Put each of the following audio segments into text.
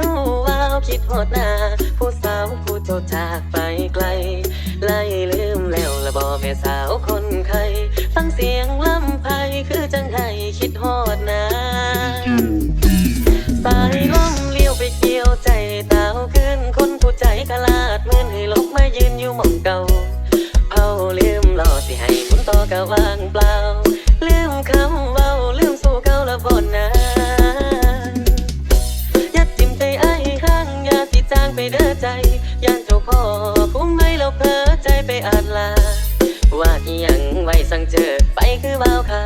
นูว้าวคิดหอดหน้า ผู้สาวผู้เจ้าจากไปไกล ไล่ลืมแล้วละบอแม่สาวคนไข้ฟังเสียงลำไพคือจังไห้คิดหอดนาสายลมเลี้ยวไปเกี่ยวใจตาวขึ้นคนผู้ใจขลาดเหมือนให้ลกมายืนอยู่หม่องเก่าเผาลืมหลอสิให้หมุนต่อกะวางเปล่าลืมคำ เด้อใจย่านเจ้าพ่อคุ้มไม่แล้วเพ้อใจไปอาจลา ว่าอีหยังไว้สั่งเจอไปคือว่าวค่ะ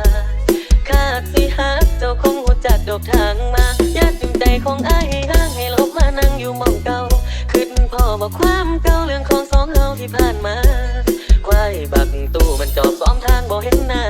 คาดสิฮักเจ้าคงหูจักดอกทางมาญาติใจของอ้ายให้างให้ลบมานั่งอยู่มองเก่าขึ้นพ่อบอกความเก่าเรื่องของสองเฮาที่ผ่านมาควายบักตู้มันจอบซ้อมทางบ่เห็นหน้า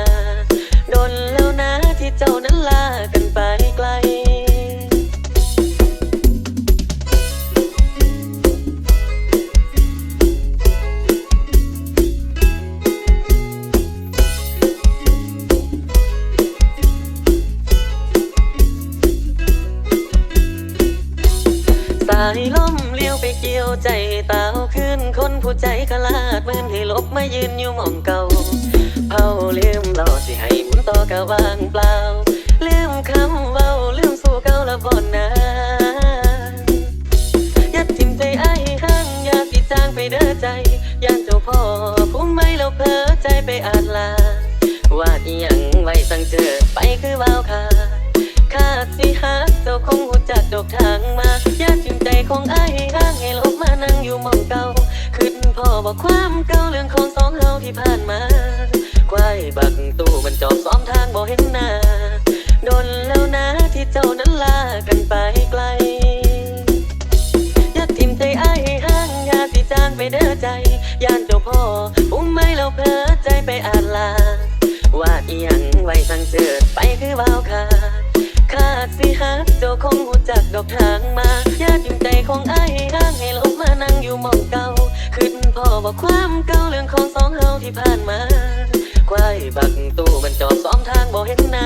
ายลมเลี้ยวไปเกี่ยวใจเตาขึ้น คนผู้ใจขลาดมืนให้ลบมายืนอยู่มองเก่าเผาลืมเราสิให้หมุนต่อกะวางเปล่าลืมคำเว้าลืมสู่เก่าละบ่นนายัดทิมใจไอ้ห้างอย่าสิจางไปเด้อใจย่านเจ้าพ่อผู้ไม่แล้วเพ้อใจไปอาจลาว่าอีหยังไว้สั่งเจอไปคือว่าวค่ะคาดสิฮักเจ้าคงหู บอกความเก่าเรื่องของสองเฮาที่ผ่านมาควายบักตู้มันจอบซ้อมทางบ่เห็นหน้าโดนแล้วนะที่เจ้านั้นลากันไปไกลอย่าทิมใจอ้ายให้ห่างอย่าสิจางไปเด้อใจย่านเจ้าพ่ออุ้มไม่แล้วเพ้อใจไปอาลาวาดอีหยังไว้สั่งเจิดไปคือว่าวขาดขาดสิฮักเจ้าคงหูจักดอกทางมาญาติจิมใจของอ้ายให้ห่างให้ลบมานั่งอยู่มองเก่า พ่อบอกความเก่าเรื่องของสองเฮาที่ผ่านมาควายบักตู้มันจอบสองทางบ่เห็นหน้า